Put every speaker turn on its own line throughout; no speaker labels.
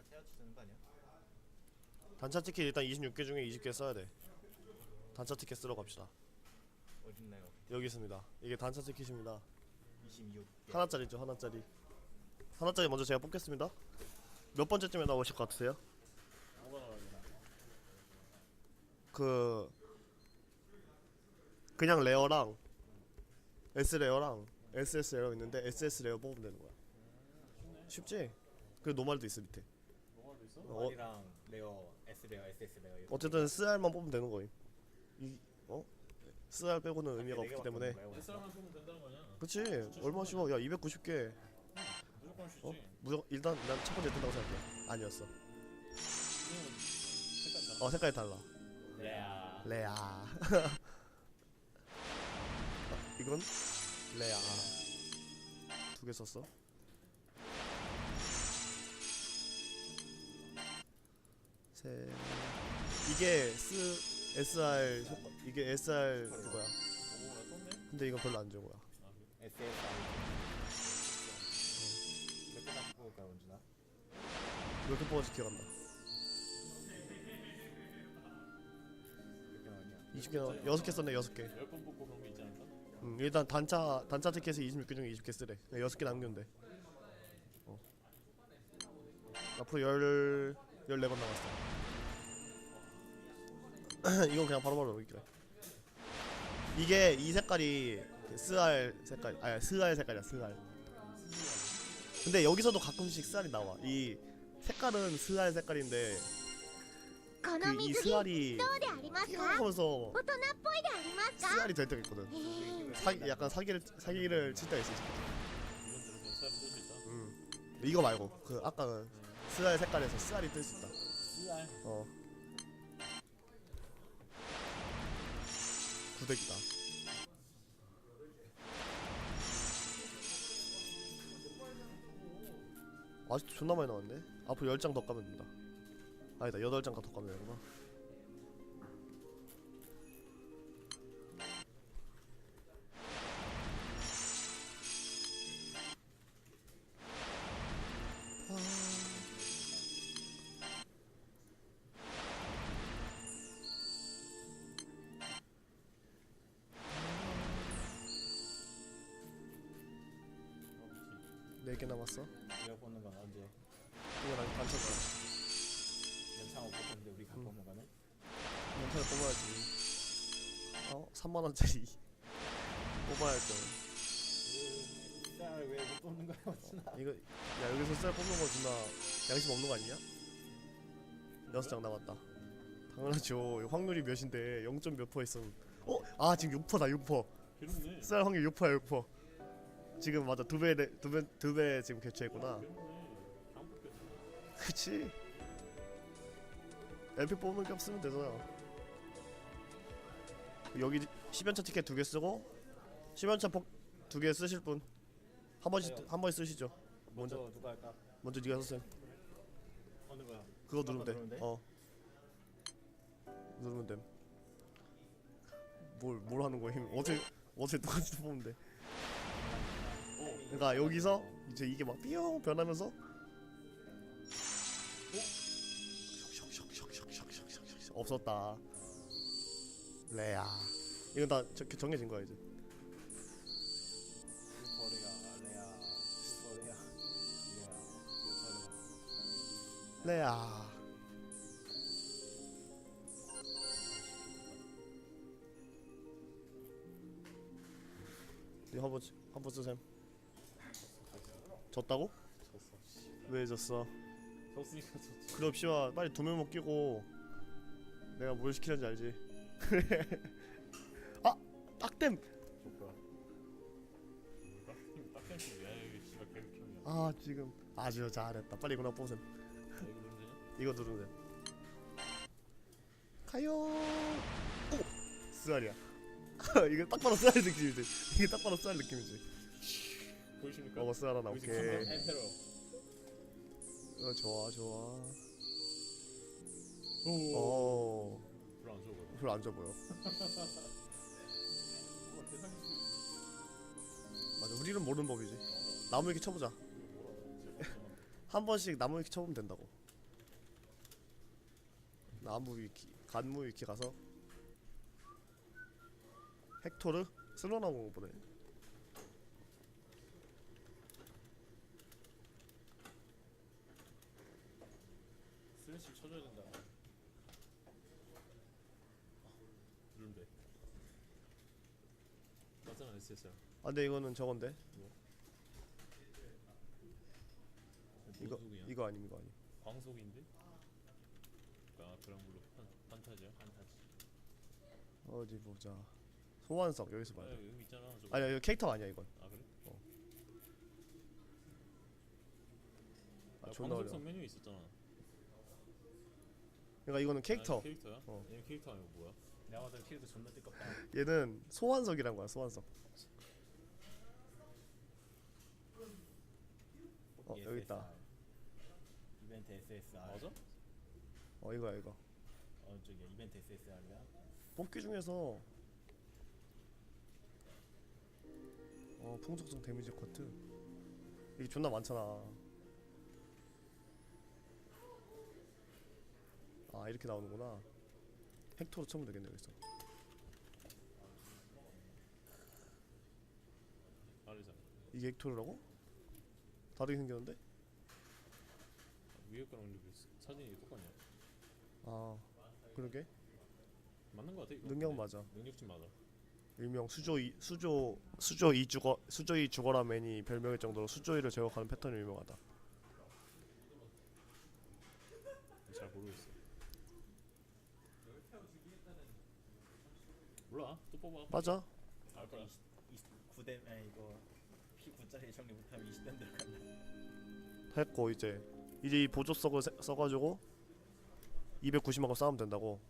살짝 해야지 되는 거 아니야?
단차 티켓 일단 26개 중에 20개 써야 돼. 단차 티켓 쓰러 갑시다.
어딨나요?
여기 있습니다. 이게 단차 티켓입니다.
26.
하나짜리죠, 하나짜리. 하나짜리 먼저 제가 뽑겠습니다. 몇 번째쯤에 나오실 것 같으세요?
뭐가?
그 그냥 레어랑 S 레어랑 SS 레어 있는데 SS 레어 뽑으면 되는 거야. 쉽지? 그 노말도 있어 밑에.
있어?
어,
R이랑 레어, S 레어, SS 레어. 이렇게.
어쨌든 SR만 뽑으면 되는 거임. 이 어? SR 빼고는 의미가
네
없기 때문에.
SR만 쓰면 된다는 거 아니야?
그치 얼마나 쉬워 야 290개
무조건 쉽지.
어? 무조건 일단 난 첫 번째 뜬다고 생각해 아니었어
그냥 색깔 다.
어 색깔이 달라
레아.
레아 아, 이건 레아 두 개 썼어 세 이게 S SR 효과 이게 SR 그거야. 근데 이건 별로 안 좋은 거야
아 그래?
SSR. 몇 개나 뽑을까, 원준아?
이렇게 뽑아서 기억한다
몇 개 나 왔냐?
20개 여섯 개 썼네 여섯 개
열번 뽑고 그런 거 있지 않을까?
음, 일단 단차 단차 티켓이 26개 중에 20개 쓰래. 네, 6개 남기면 돼. 어. 앞으로 열 14번 남았어 이건 그냥 바로바로 녹이기래 이게 이 색깔이 그 스알 색깔 아니 스알 색깔이야 스알. 근데 여기서도 가끔씩 스알이 나와. 이 색깔은 스알 색깔인데 그 이 스알이 하면서 스알이 될 때가 있거든. 사, 약간 사기를 사기를 칠 때가 있어 음. 이거 말고 그 아까 는 스알 색깔에서 스알이 뜰 수 있다.
SR.
어. 구대기다. 아직도 존나 많이 나왔네. 앞으로 10장 더 까면 된다. 아니다. 8장 더 까면 되구나. 연타를 뽑아야지. 어? 3만 원짜리 뽑아야 돼.
쌀왜 못 뽑는 거야, 원준아?
이거 야 여기서 쌀 뽑는 거 존나 양심 없는 거 아니냐? 여섯 장 남았다. 당연하죠. 확률이 몇인데 0. 몇 퍼 있음. 어? 아 지금 6%다 6%.
괴롭네.
쌀 확률 6%야 6%. 지금 맞아 두배두배두 배 지금 교체했구나.
괴롭네. 안 뽑혔어.
그치? MP 뽑는 게 없으면 되잖아. 여기 10연차 티켓 두 개 쓰고 10연차 두개 쓰실 분 한 번씩 한 번씩 쓰시죠. 먼저
먼저 누가 할까?
먼저 네가 썼어요.
어느 거야?
그거 누르면 돼.
누르면 돼?
어. 누르면 됨. 뭘, 뭘 하는 거야? 어제 어제 똑같이 뽑으면 돼. 그러니까 여기서 이제 이게 막 삐용 변하면서 슉슉슉슉슉슉슉슉 없었다. 레야. 이건 다 저- 정해진 거야 이제.
레아, 레아.
이거 한번 한번 쓰셈. 졌다고?
졌어. 씨.
왜 졌어?
졌으니까 졌지.
그럼 씨와 빨리 두 명만 끼고 내가 뭘 시키는지 알지? 아 딱댐.
좋다.
딱- 딱 생각해. 야 이거 씨발 괴롭히냐.
아 지금 아주 잘했다. 빨리 이거나 뽑으셈.
야, 이거 되냐?
이거 누르면 돼. 가요. 오 쓰알이야. 이거 딱 봐도 쓰알 느낌이지. 이게 딱 봐도 쓰알 느낌이지.
보이십니까?
어 쓰알 하나
보이십니까?
오케이. 어 좋아 좋아.
오.
어
별로 안 좋아 보여.
맞아, 우리는 모르는 법이지. 나무 이렇게 쳐보자. 한 번씩 나무 위키 쳐보면 된다고. 나무 위키, 간무 위키 가서 헥토르 쓸어나온 거 보네.
맞잖아 SSR.
아 근데 이거는 저건데 이거
무속이야?
이거 아님 이거 아님
광속인데? 아 그랑블루 판 판타지야? 판타지.
어디 보자 소환석 여기서
아
봐야 돼
여기 있잖아. 저거.
아니야 이거 캐릭터 아니야 이건
아 그래?
아
야,
존나 어려워
광속성 메뉴 있었잖아.
그러니까 이거는
아,
캐릭터
이거 캐릭터야?
어.
얘 캐릭터 아니고 뭐야?
내가 때 키도 존나 뜨겁다.
얘는 소환석이란 거야 소환석 어 여기 있다.
이벤트 SSR.
맞아?
어 이거야 이거
어 저기 이벤트 SSR이야.
뽑기 중에서 어 풍속성 데미지 커트 이게 존나 많잖아 아 이렇게 나오는구나 헥토로 쳐면 되겠네 여기서
다르잖아.
이게 헥토르라고? 다르게 생겼는데?
위에 거랑 왜 사진이 똑같냐?
아 그러게
맞는 거 같아 이거.
능력
네.
맞아
능력치 맞아.
일명 수조 이 수조 수조이 죽어 수조이 죽어라 맨이 별명일 정도로 수조 이를 제거하는 패턴이 유명하다
잘 모르겠어. 몰라. 또 뽑아.
맞아
알 거야.
9대 아 이거 P9짜리 정리 못하면 20대 들어간다.
했고 이제 이제 이 보조석을 세- 써가지고 290만큼 싸우면 된다고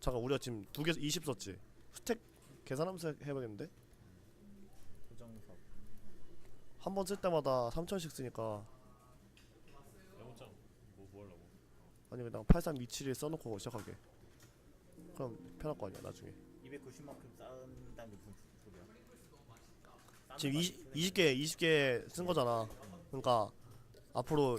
잠깐 우리가 지금 두 개 20 썼지 스택 계산하면서 해봐야겠는데
고정석.
한 번 쓸 때마다 3천씩 쓰니까
영장 뭐, 뭐 하려고?
아니 그냥 8327에 써놓고 시작하게 그럼 편할 거 아니야 나중에
290만큼 쌓은다는 게 무슨 소리야?
지금
거
20,
아니야?
20개 20개 쓴 거잖아 그러니까 앞으로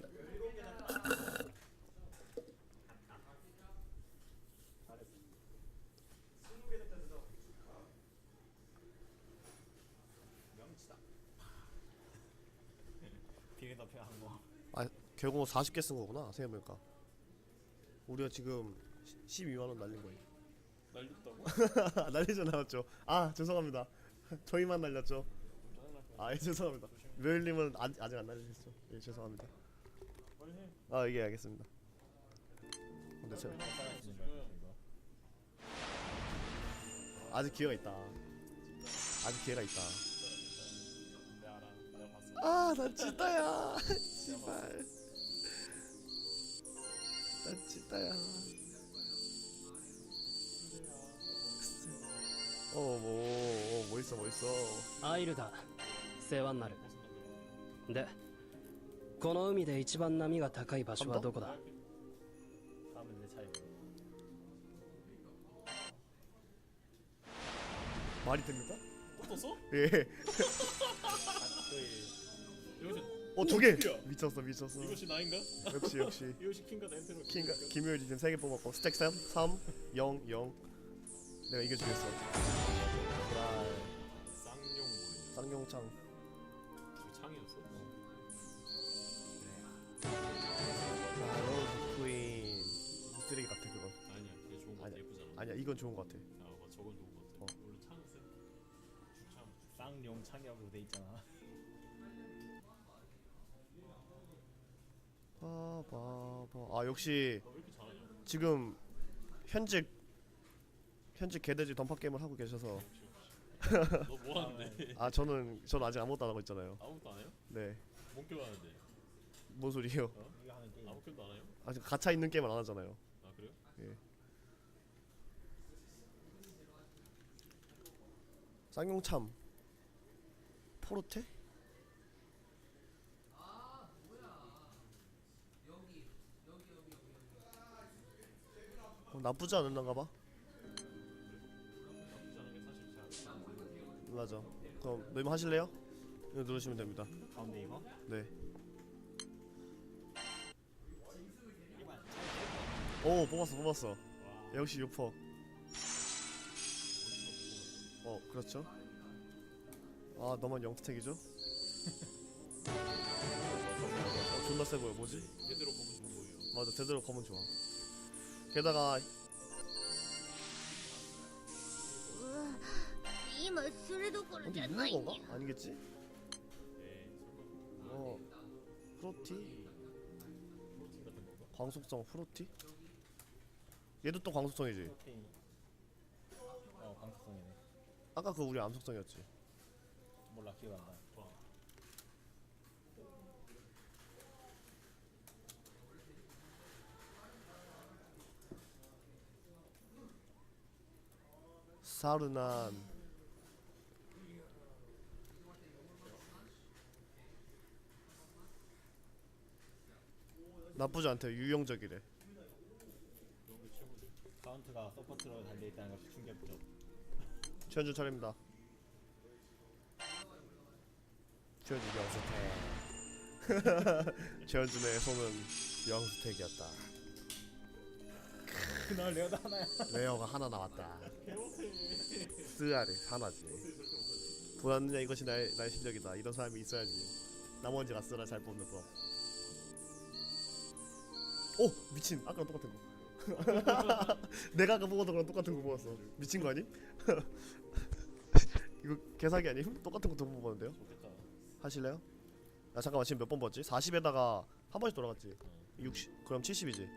덮여 한 거.
결국 40개 쓴 거구나 생각해보니까 우리가 지금 12만 원 날린 거예요
날렸다고?
날리진 않았죠. 아 죄송합니다. 저희만 날렸죠. 아 예, 죄송합니다. 묘일님은 아, 아직 안 날리셨죠? 예 죄송합니다.
빨리 해.
아 예 알겠습니다. 근데
이거.
아직 기회가 있다. 아직 기회가 있다. 아난 찐따야. 씨발. 난 찐따야 어뭐 뭐 있어 뭐 있어
アイルだ世話になるでこの海で一番波が高い場所はどこだ
다음은 내 차례.
말이 됩니까?
또 떴어?
예.
그
이것이
어 두 개.
어디야?
미쳤어 미쳤어.
이것이 나인가?
역시 역시.
이것이 킹가 엔테로.
킹가 김효일이 지금 세개 뽑았고 스택 3 3 0 0. 내가 이겨주겠어. 야
쌍용 뭐냐?
쌍용창.
그 창이었어?
아 로즈 퀸. 이 쓰레기 같아 그건.
아니야. 그게 좋은 거 같아.
아니야.
예쁘잖아.
아니야 이건 좋은 거 같아.
아, 뭐 저건 좋은 거 같아.
어.
원래 창은 세. 주창.
쌍용 창이라고 돼 있잖아.
봐봐봐. 아 역시
너왜 이렇게 잘하냐?
지금 현직 현직 개돼지 던파 게임을 하고 계셔서
너 뭐 하는데?
아 저는 저는 아직 아무것도 안 하고 있잖아요.
아무것도 안 해요?
네.
뭔 게임 하는데?
뭔 소리예요?
이거 하는 게임.
아무 게임도 안 해요?
아직 가차 있는 게임을 안 하잖아요.
아 그래요?
쌍용참 포르테? 어, 나쁘지 않은가 봐. 맞아. 그럼 너희 하실래요? 이거 누르시면 됩니다.
가운데 이거.
네. 오 뽑았어 뽑았어
와.
역시 6퍼
어디서
어 그렇죠 아 너만 0스택이죠? 어, 존나 세 보여 뭐지?
제대로 보면 좋은 거예요.
맞아 제대로 검은 좋아 게다가
今それどころ
어디
じゃ
있는
ないん
건가?
よ
아니겠지?
네.
어 프로티?
프로틴 같은 건가?
광속성 프로티? 얘도 또 광속성이지
프로테인 어 광속성이네
아까 그 우리 암속성이었지
몰라 기억 안나
와.
사르난 나쁘지 않대
최고지.
카운트가 서포트로 달려있다는 것이 충격적
최현준 차례입니다. 최현준 영수택. 최현준의 손은 영수택이었다.
그날 레어도 하나야.
레어가 하나 나왔다. 쓰아리 하나지. 보았느냐 이것이 나의, 나의 실력이다. 이런 사람이 있어야지. 나머지가 쓰라 잘 뽑는 법 오! 미친 아까 똑같은 거 내가 아까 뽑았던 거랑 똑같은 거 뽑았어 미친 거 아님? 이거 개사기 아님? 똑같은 거두 번 뽑았는데요?
좋겠다.
하실래요? 아 잠깐만 지금 몇번 뽑았지? 40에다가 한 번씩 돌아갔지 60 그럼 70이지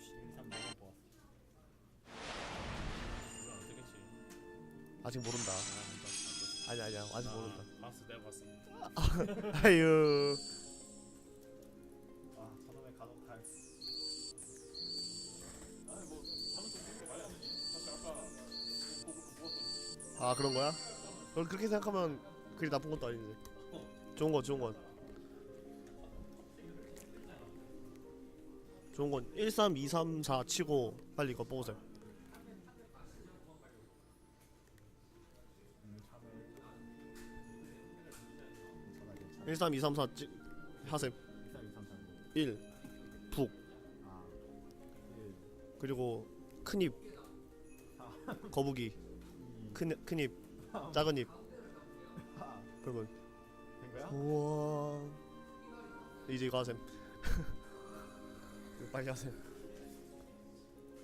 13 4번 뽑았어
이거 안 되겠지.
아직 모른다
아.
아니 아니야 아직
아,
모른다
봤어, 내가 봤어.
아유
아
그런 거야? 그럼 그렇게 생각하면 그리 나쁜 것도 아니지 좋은 거 좋은 건. 좋은 건 1, 3, 2, 3, 4 치고 빨리 이거 뽑으세요.
음, 참을 괜찮아 괜찮아
1, 3, 2, 3, 4 찌, 하셈.
13 23 3
1 북.
아1
그리고 큰입 거북이 큰, 큰 입 작은 입
아,
그러면
된 거야?
우와. 이제 이거 하셈. 이거 빨리 하셈.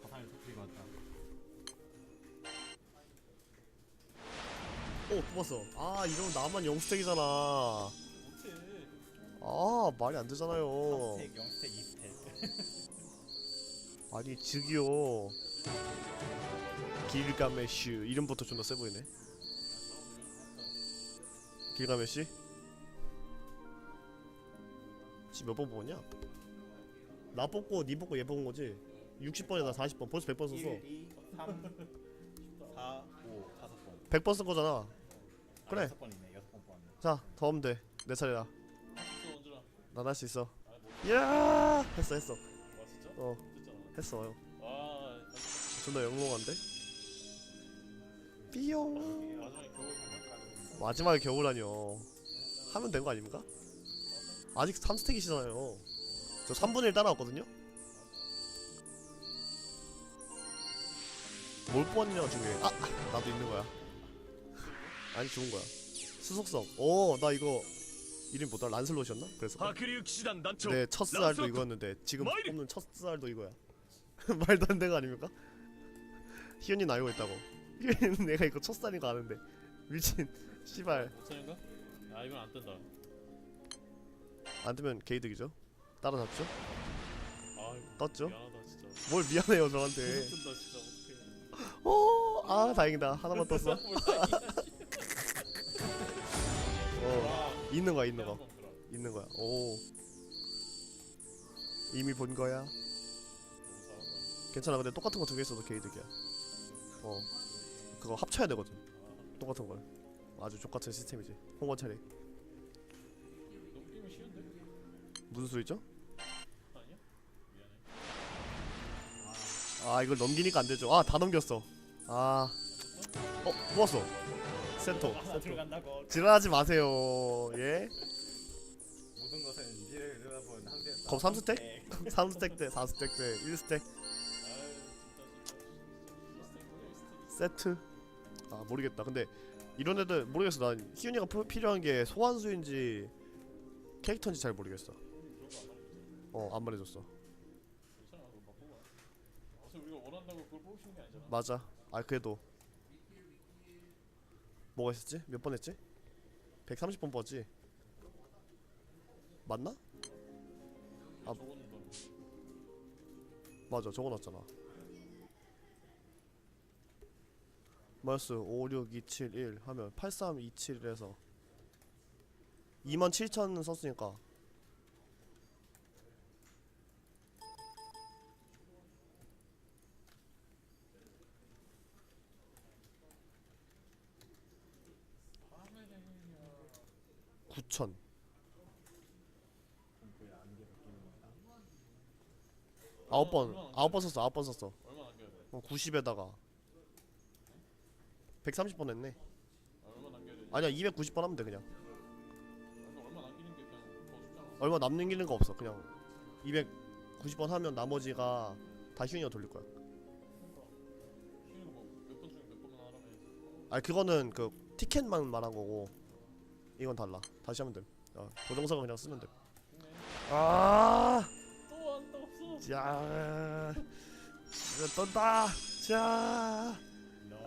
터뜨리고 왔다.
오 뽑았어. 아 이러면 나만 영스택이잖아. 아 말이 안 되잖아요.
4스택 0스택 2스택
아니 즉이요 길가메슈. 이름부터 존나 세 보이네. 길가메시 지금 몇번 뽑았냐? 나 뽑고 니 뽑고 얘 뽑은 거지? 60번이나 40번. 벌써 100번 썼어.
1, 2, 3, 4, 5, 5번.
100번 쓴 거잖아. 그래.
6번이네. 6번 뽑았네.
자 더 하면 돼내 차례다.
또 언제나.
난 할 수 있어.
아, 뭐,
야! 했어 했어.
와 진짜?
어.
됐잖아.
했어요
와,
존나 영롱한데? 삐용
마지막에
겨울아니요 하면 된 거 아닙니까? 아직 3스택이시잖아요 저 3분의 1 따라왔거든요? 뭘 뽑았냐 중에 아, 아! 나도 있는 거야 아니 좋은 거야 수속성 오나 이거 이름 보다 란슬롯이었나? 그래서 내 네, 첫살도 이거였는데 지금 뽑는 첫살도 이거야 말도 안 되는 거 아닙니까? 희연이는 알고 있다고. 희연이는 내가 이거 첫 스알인 거 아는데. 미친. 씨발.
5천인가? 아 이건 안 뜬다.
안 뜨면 개이득이죠? 따라잡죠?
아
떴죠?
미안하다 진짜.
뭘 미안해요 저한테.
뜬다 진짜. 어떡해.
오아 다행이다. 하나만 떴어. 어
와,
있는 거야 있는 거. 있는 거야. 오. 이미 본 거야. 괜찮아. 근데 똑같은 거 두 개 있어도 개이득이야 어 그거 합쳐야 되거든 똑같은 걸 아주 족같은 시스템이지 홍원 차례
너무 게임이 쉬운데?
무슨 소리죠?
아니야? 미안해.
아 이걸 넘기니까 안 되죠 아 다 넘겼어 아 어, 뽑았어 센터
아 들어간다고
지랄하지 마세요 예?
모든 것은 미래를 내다본 항대였다
그럼 3스택? 3스택 대 4스택 대 1스택 세트 아 모르겠다 근데 이런 애들 모르겠어 난 희윤이가 프- 필요한 게 소환수인지 캐릭터인지 잘 모르겠어 어안 말해줬어 맞아 아 그래도 뭐가 있었지? 몇 번 했지? 130번 뽑았지? 맞나? 아. 맞아 적어놨잖아 뭐였어 56271 하면 8327에서 27,000 썼으니까. 구천. 아홉 번 아홉 번 썼어 아홉 번 썼어? 어, 90에다가 130번 했네? 아니야 290번 하면 돼 그냥.
얼마 남기는 게 그냥
남는 거 없어 그냥. 290번 하면 나머지가 다 휴인이가 돌릴 거야. 아니 그거는 그 티켓만 말한 거고 이건 달라. 다시 하면 돼. 어, 고정석은 그냥 쓰면 돼아!
또안떠 없어.
자, 떤다. 자,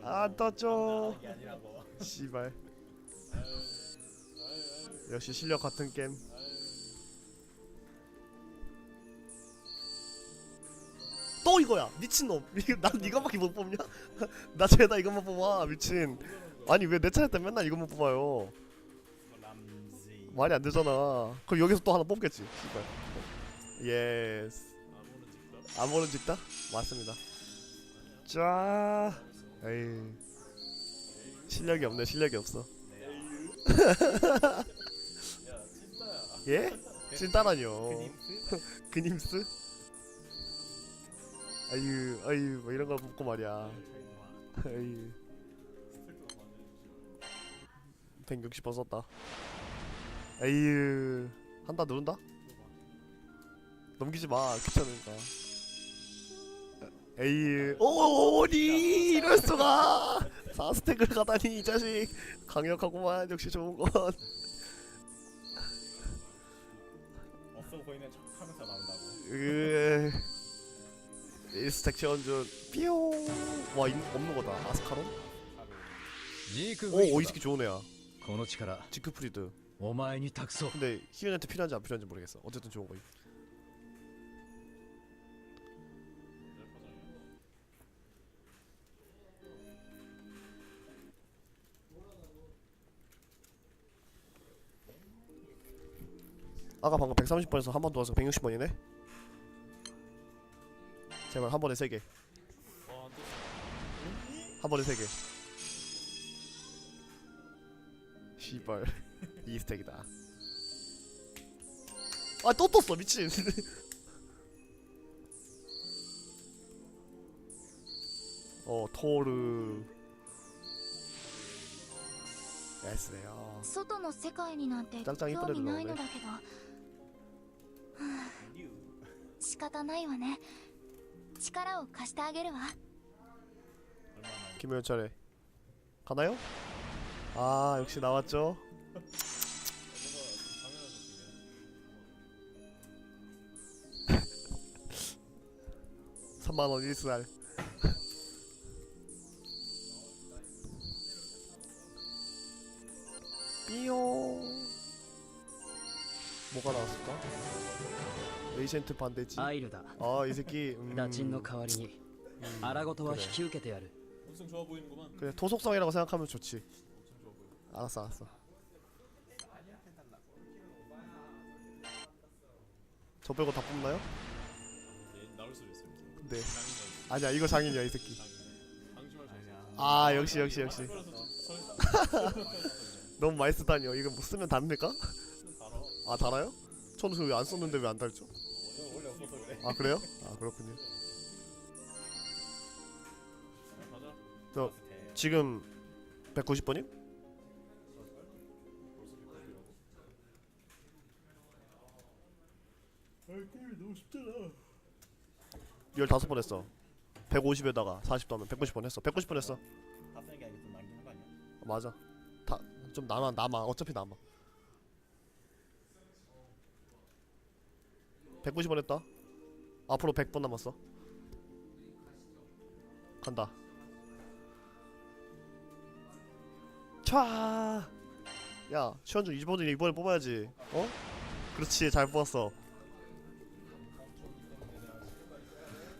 안 떴죠.
게 아니라고.
씨발. 역시 실력 같은 게임. 또 이거야. 미친놈. 난 이거밖에 못 뽑냐? 나 죄다 이것만 뽑아. 미친. 아니 왜 내 차례 때 맨날 이것만 뽑아요? 말이 안 되잖아. 그럼 여기서 또 하나 뽑겠지. 씨발. 예스. 아무런 직다? 맞습니다. 자, 에이. 실력이 없네. 실력이 없어. 예? 찐따라뇨.
그님스?
아유, 아유, 뭐 이런 거 묻고 말이야. 아유,
스택도 많이 해주시고
160번 썼다. 아유, 한다 누른다? 넘기지 마, 귀찮으니까. 에이, 오니 이럴 수가. 4스택을 가다니 이 자식 강력하구만 역시 좋은 건.
없어 보이는 척하면서 나온다고.
으, 1스택 채원준 삐용. 와 있, 없는 거다. 아스카론?
ジーク・
오,
グイ
오
グ
이 새끼 좋은 애야.
この力
지크프리드.
お前に託そう
근데 희연한테 필요한지 안 필요한지 모르겠어. 어쨌든 좋은 거임. 아까 방금 130번에서 한 번 도와서 160번이네. 제발 한 번에 세 개.
와안 떴어
한 번에 세 개. 시발 이 스택이다. 아 또 떴어 미친. 어 토르. 에스네요.
外の世界になんて
짱짱
興
이쁘
味
네
ないのだけど
뉴.
仕方ないわね力を貸してあげるわ
얼마나?
김효연 차례. 가나요? 아 역시 나왔죠.
뭔가 좀 당연한 느낌이야
3만 원 1살. 삐용. 뭐가 나왔을까? 에이센트 반대지.
アイルだ
아 이 새끼. 음,
打賃の代わりに
음,
荒事は
그래.
引き受けてやる
엄청 좋아 보이는구만
그래 토속성이라고 생각하면 좋지.
엄청 좋아 보여
알았어 알았어. 저 빼고 다 뽑나요?
예, 나올 수도 있어요
근데
장인이
아니야 이거 장인이야 이 새끼.
방심할 수 있어
아 역시 역시 역시.
그래서 설
너무 많이 쓰다니요. 이거 뭐 쓰면 답니까?
달아
아 달아요? 저는 그거 왜안 썼는데 왜 안 달죠? 아 그래요? 아 그렇군요. 저
대.
지금 190번임?
벌써 100번이라고
게임이 너무 쉽잖아
15번 했어 150에다가 40 더하면 190번 했어 190번 했어? 어, 맞아 다 좀 남아 남아 어차피 남아 190번 했다 앞으로 100번 남았어 간다 촤 야, 시원준 이번에 이번에 뽑아야지. 어? 그렇지, 잘 뽑았어.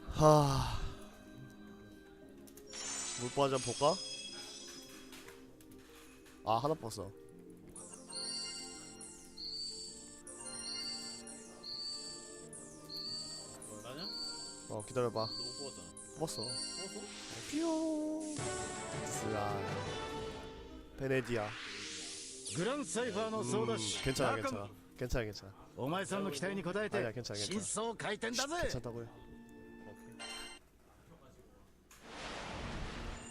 하. 뭘 뽑아지 한번 볼까? 아, 하나 뽑았어. 어, 기다려봐.
너못 뽑았잖아
뽑았어.
뽑았어?
뾰. 스라. 베네디아.
グランサイファーの総出し
음, 괜찮아,
仲間
괜찮아. 괜찮아, 괜찮아.
お前さんの期待に応え
아니야,
て
괜찮아,
真
괜찮아.
相回転だぜ
괜찮다고요.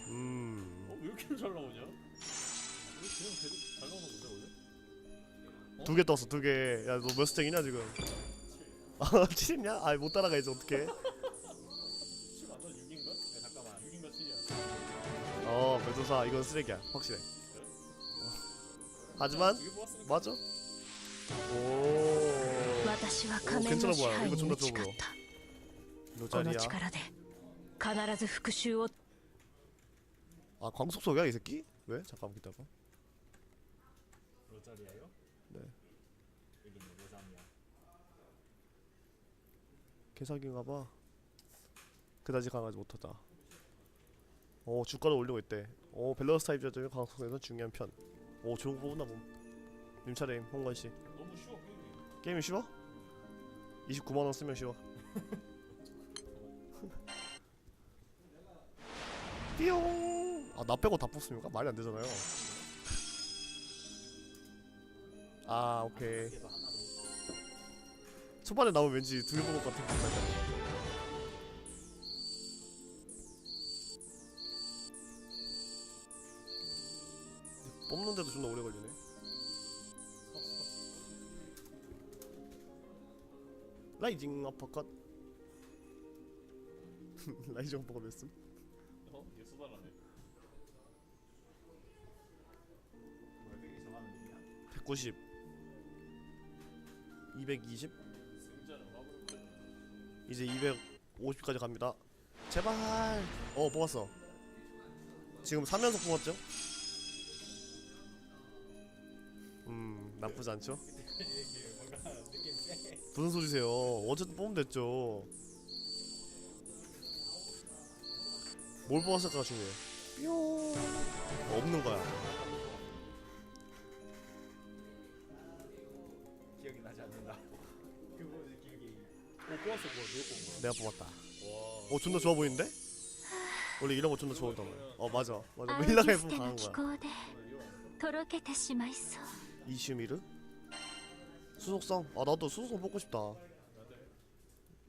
음.
어? 왜 이렇게 잘 나오냐? 왜 그냥 계속 잘 나오는 건데 원래?
두 개 떴어 두 개. 야 너 몇 스택이냐 지금? 아 7이냐? 아못 따라가야지 어떡해? 어 멸종사 이건 쓰레기야 확실해. 어. 하지만 맞아? 오,
오
괜찮아 보여. 이거 존나 좋아 보여. 노자리야? 아 광속속이야 이 새끼? 왜? 잠깐만 기다려
로자리아요?
네.
여긴 로자리아
개사기인가봐. 그다지 강하지 못하다. 오 주가를 올리고 있대. 오 밸런스 타입 저점이 광속석에서 중요한 편. 오 좋은 거 뽑나 봄. 님 차례임 홍건 씨.
너무 쉬워 게임이
게임이 쉬워? 29만 원 쓰면 쉬워. 띠용. 아나 빼고 다 뽑습니까? 말이 안 되잖아요. 아 오케이. 초반에 나오면 왠지 두개 뽑을 것 같은 느 뽑는데도 존나 오래 걸리네. 라이징 어퍼컷. 라이징 어퍼컷 몇 쓴?
어? 얘
일이야
190 220
승자는 화보를
이제 250까지 갑니다 제발 어 뽑았어 지금 3연속 뽑았죠? 나쁘지 않죠? 무슨 소리세요 어쨌든 뽑으면 됐죠 뭘 뽑았을까 중요해 뿅 없는 거야
기억이 나지 않는다 그거지 기억이
오 뽑았어 그거 누가 뽑은
내가 뽑았다
거야? 와
어 존나 좋아 보이는데? 원래 이런 거 존나 좋아한단 말이야 어 맞아 맞아
ア
뭐
ー
힐라가
ティ
해보면
ステの
강한
気
거야
候でとろけてしまいそう
이슈미르? 수속성? 아 나도 수속성 뽑고 싶다.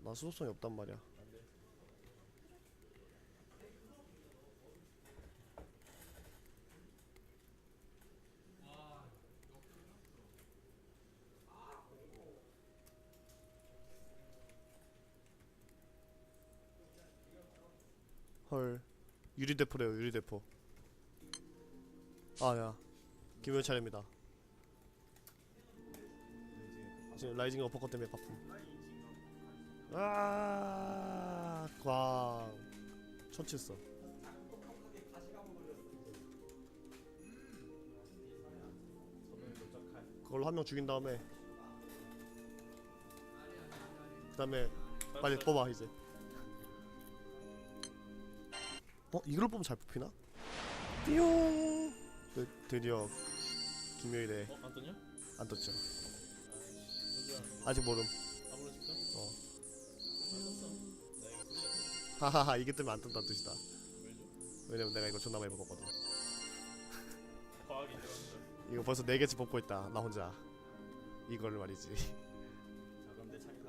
나 수속성이 없단 말이야. 헐. 유리대포래요 유리대포. 아야. 김현 차례입니다 지금 라이징 어퍼컷 때문에 바쁨 아, 광 처치했어 그걸로 한 명 죽인 다음에 그 다음에 빨리 뽑아 이제 어? 이걸 뽑으면 잘 뽑히나? 띠용 드, 드디어 김요일에
어? 안 떴냐?
안 떴죠 아직 모름? 어. 하하하 이게 뜨면 안 뜬다는 뜻이다? 왜냐면 내가 이거 존나 많이
들었는데
이거 벌써 4개치 뽑고 있다 나 혼자. 이걸 말이지.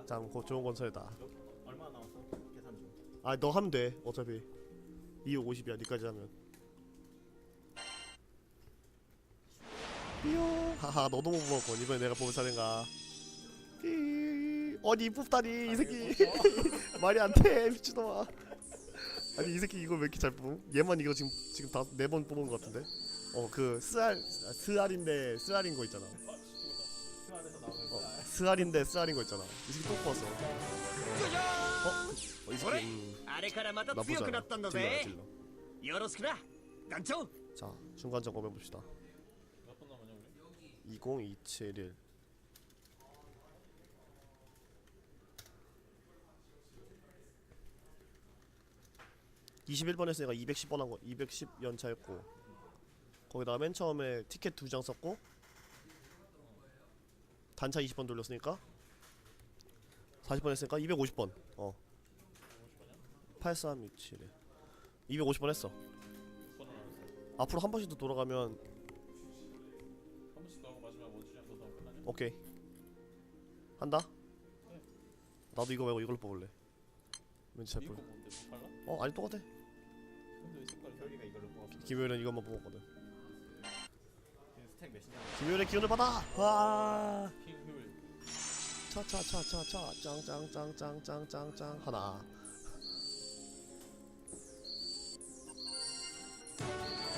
참 고, 좋은 건설이다.
얼마 남았어? 계산 중.
아너 하면 돼 어차피. 250이야 니까지 하면. 삐용. 하하 너도 못 뽑았군. 이번에 내가 뽑을 차례인가 삐 아니 뽑다니 이 새끼 말이 안돼 미친놈아 아니 이 새끼 이걸 왜 이렇게 잘 뽑음? 얘만 이거 지금 지금 다 네 번 뽑은 것 같은데 어 그 스알 스알인데 스알인 거 있잖아
스완에서 나오는
어, 스알인데 스알인 거 있잖아 이 새끼 또 뽑았어 어? 어? 이 새끼 음,
あれからまた
나쁘지
強くな
않아
ったんだ
질러
ぜ
질러
よろしくな団長
자 중간 점검 해봅시다
몇 번 남았냐 우리?
20271 21번 했으니까 210번 한거 210 연차했고 거기다가 맨 처음에 티켓 두 장 썼고 단차 20번 돌렸으니까 40번 했으니까 250번 어 8327에 250번 했어. 앞으로 한 번씩 더 돌아가면
한 번씩 더 하고 마지막 원줄이 한번 더 하면 끝나냐?
오케이 한다? 나도 이거 말고 이걸로 뽑을래 왠지 잘
이거
뽑을
뭔데? 뭐 달라?
어 아니 똑같아 김효일은 이것만 뽑았거든.
스택 몇이냐
김효일의 기운을 받아! 와! 차차차차차. 짱짱짱짱짱짱짱. 하나.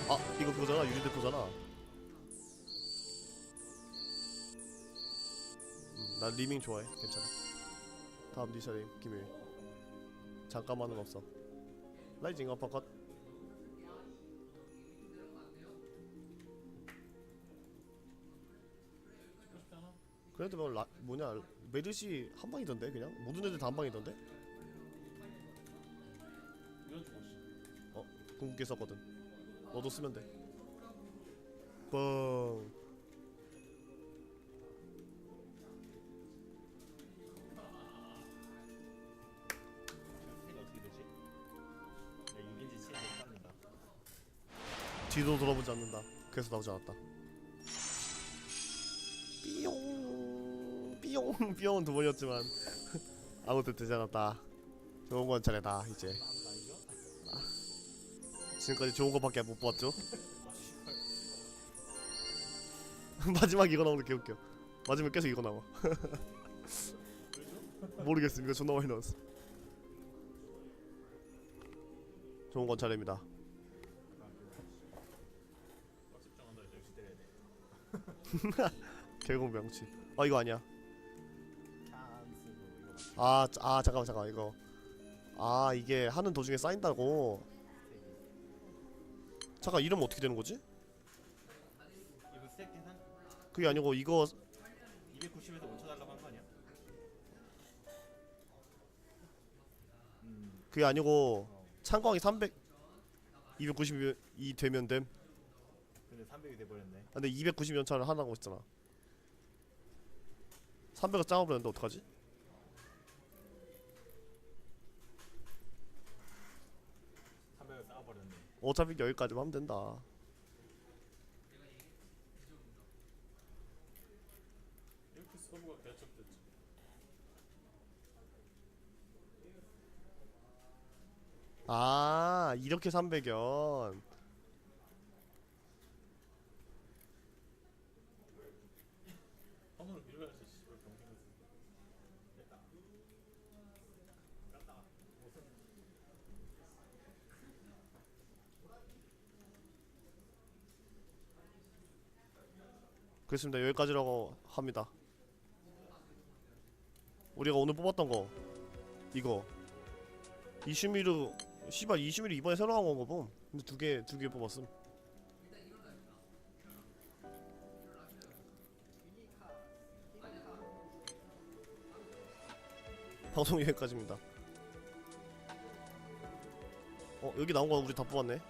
아 이거 그거잖아. 유리 대포잖아. 음, 난 리밍 좋아해. 괜찮아. 다음 니 차례 김효일 잠깐만은 없어. 라이징 어퍼컷 그래도 뭐 라, 뭐냐 메르시 한 방이던데 그냥? 모든 애들 다 한 방이던데?
이런 주고 씨
궁극기 썼거든. 너도 쓰면 돼. 뻥.
스택 어떻게 되지? 야 6인지 7인지 헷갈린다
뒤도 돌아보지 않는다. 그래서 나오지 않았다. 삐용 삐용 삐용은 두 번이었지만 아무것도 되지 않았다. 좋은 건 차례다 이제. 아, 지금까지 좋은 것밖에 못 봤죠? 마지막 이거 나오는 게 웃겨. 마지막 계속 이거 나와. 모르겠음 이거 존나 많이 나왔어. 좋은 건 차례입니다. 결국 명치. 아 이거 아니야 아, 자- 아 잠깐만 잠깐만 이거 아 이게 하는 도중에 쌓인다고 잠깐 이름 어떻게 되는 거지?
이거 스택 계산?
그게 아니고 이거
290에서 5초 달라고 한 거 아니야? 음
그게 아니고
어.
창광이 300 292 되면 됨
근데 300이 돼버렸네
근데 290 연차를 하나고 있잖아 300을 짜버렸는데 어떡하지?
삼 300을 쌓아버렸네
어차피 여기까지만 하면 된다.
이렇게 서브가 개척됐지.
아 이렇게 300연
선으로 밀어야지 씨발 병신같은
그렇습니다. 여기까지라고 합니다. 우리가 오늘 뽑았던 거 이거. 이슈미르 씨발 이슈미르 이번에 새로 나온 거 봄. 근데 두 개 두 개 뽑았음. 방송 여기까지입니다. 어 여기 나온 거 우리 다 뽑았네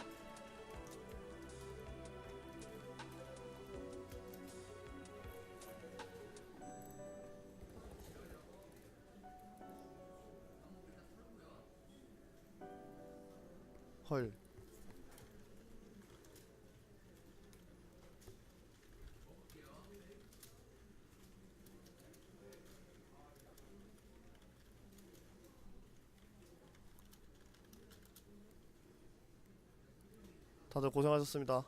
다들 고생하셨습니다.